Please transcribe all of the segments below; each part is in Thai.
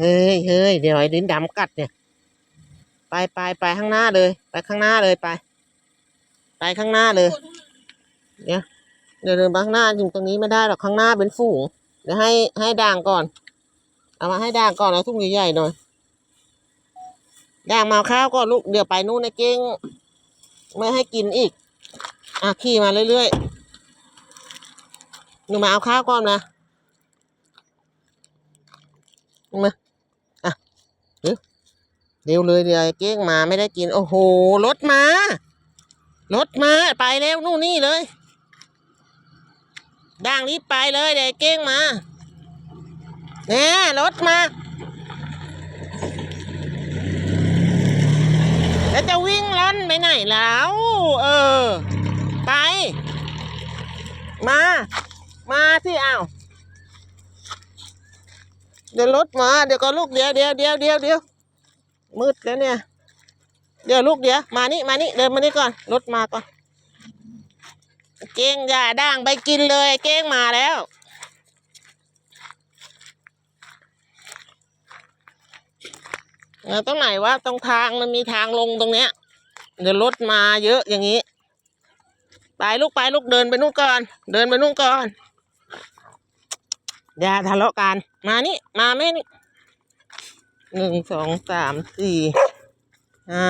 เฮ้ยเฮ้ยเดี๋ยวไอ้ลิ้นดำกัดเนี่ย ไปไปไปข้างหน้าเลย ไปข้างหน้าเลยไป ไปข้างหน้าเลยเดี๋ยเดี๋ยวเดินไปข้างหน้าอยู่ตรงนี้ไม่ได้หรอกข้างหน้าเป็นฝูงเดี๋ยวให้ให้ด่างก่อน เอามาให้ด่างก่อนเอาทุ่งใหญ่ๆหน่อยด่างมาเอาข้าวก่อนลูกเดี๋ยวไปนู่นในเก้งไม่ให้กินอีก อะขี่มาเรื่อยๆหนูมาเอาข้าวก่อนนะมา เร็วเลยเดี๋ยวเก้งมาไม่ได้กิน โอ้โหรถมารถมาไปแล้วนู่นนี่เลยด่างรีบไปเลยเดี๋ยวเก้งมาเนี่ยรถมาแล้วจะวิ่งล่อนไปไหนแล้ว เออ ไป มา มาที่อ้าวเดี๋ยวรถมา เดี๋ยวก็ลูกเดี๋ยวเดี๋ยวเดี๋ยวเดี๋ยวเดี๋ยว มืดแล้วเนี่ย เดี๋ยวลูกเดี๋ยวมานี่มานี่เดินมานี่ก่อนรถมาก่อน เก้งอย่าด่างไปกินเลย เก้งมาแล้วเออตรงไหนวะตรงทางมันมีทางลงตรงเนี้ย เดี๋ยวรถมาเยอะอย่างนี้ ไปลูกไปลูกเดินไปนู่นก่อน เดินไปนู่นก่อน อย่าทะเลาะกัน มานี่ มาแม่นี่ หนึ่งสองสามสี่ห้า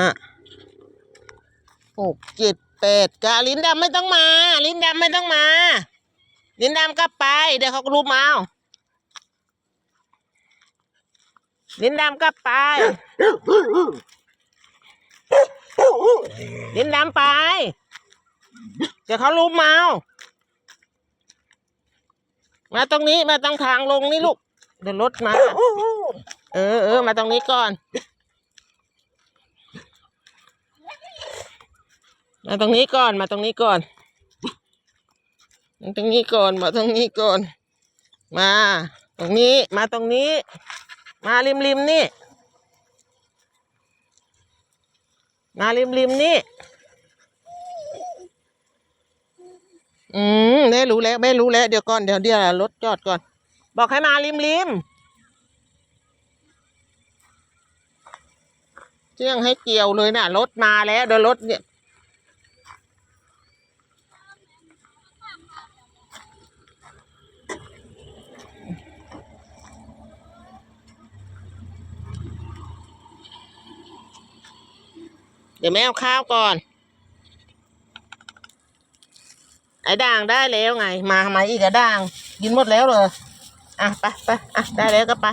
หกเจ็ดแปดกะลิ้นดำไม่ต้องมา ลิ้นดำไม่ต้องมา ลิ้นดำกลับไป เดี๋ยวเขาก็รู้มาเอาลิ้นดำกลับไป ลิ้นดำไป เดี๋ยวเขารู้เมา มาตรงนี้มาตรงทางลงนี่ลูก เดี๋ยวรถมา เออเออมาตรงนี้ก่อน มาตรงนี้ก่อน มาตรงนี้ก่อน มาตรงนี้ก่อน มาตรงนี้ก่อน มา ตรงนี้ มาตรงนี้ มาริมริมนี่ มาริมริมนี่ อืมแม่รู้แล้วแม่รู้แล้ว เดี๋ยวก่อน เดี๋ยวเดี๋ยวรถจอดก่อน บอกให้มาริมริม เชื่องให้เกี่ยวเลยน่ะรถมาแล้วเดี๋ยวรถเนี่ยเดี๋ยวแม่เอาข้าวก่อน ไอ้ด่างได้แล้วไง มาทำไมอีกอะด่าง กินหมดแล้วเลยอะไปไปอะได้แล้วก็ไป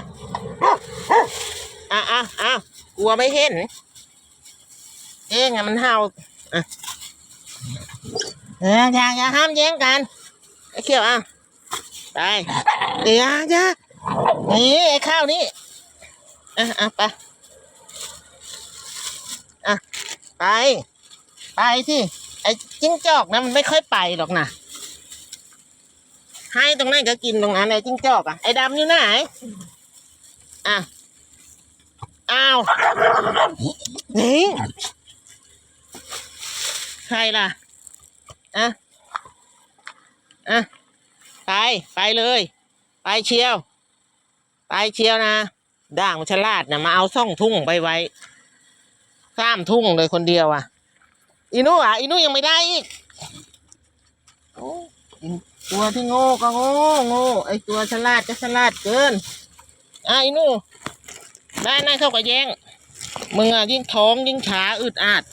อะอะอะ กลัวไม่เห็น เอ๊ะไงมันเห่าอะเอออย่าอย่าห้ามแย่งกันไอ้เขียวอะไปเดี๋ยวอย่านี่ไอ้ข้าวนี่อะอะไปอะไป ไปที่ไอ้จิ้งจอกนะมันไม่ค่อยไปหรอกนะให้ตรงนั้นก็กินตรงนั้นไอ้จิ้งจอกอะไอ้ดำอยู่ไหนอะ อ้าวนี่ใครล่ะอะอะไปไปเลย ไปเชียว ไปเชียวนะ ด่างมันฉลาดนะมาเอาซ่องทุ่งไปไว้ข้ามทุ่งเลยคนเดียวอะอีนูอะอีนูยังไม่ได้อีกโอ้ตัวที่โง่ก็โง่โง่ไอตัวฉลาดก็ฉลาดเกินอะอีนู ได้นั่นเข้ากับแย่งมึงอะยิ่งท้องยิ่งช้าอึดอัด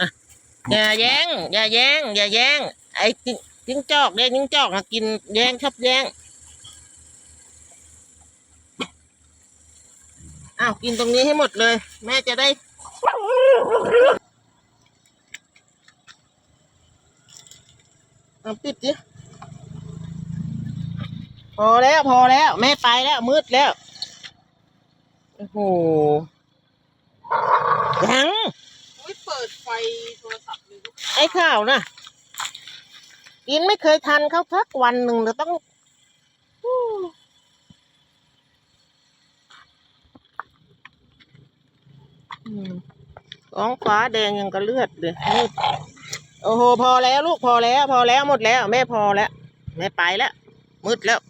อะอย่าแย่งอย่าแย่งอย่าแย่งไอ้จิ้งจอกเนี่ยจิ้งจอกอะกินแย่งชอบแย่งอ้าวกินตรงนี้ให้หมดเลย แม่จะได้เอาปิดดิ พอแล้วพอแล้ว แม่ไปแล้ว มืดแล้ว โอ้โห ยัง ไม่เปิดไฟโทรศัพท์เลยลูกไอ้ข้าวนะกินไม่เคยทันเขาสักวันหนึ่งเราต้องอู้อืมท้องฟ้าแดงยังกระเลือดเลยมืดโอ้โห พอแล้วลูกพอแล้ว พอแล้วหมดแล้ว แม่พอแล้ว แม่ไปแล้ว มืดแล้ว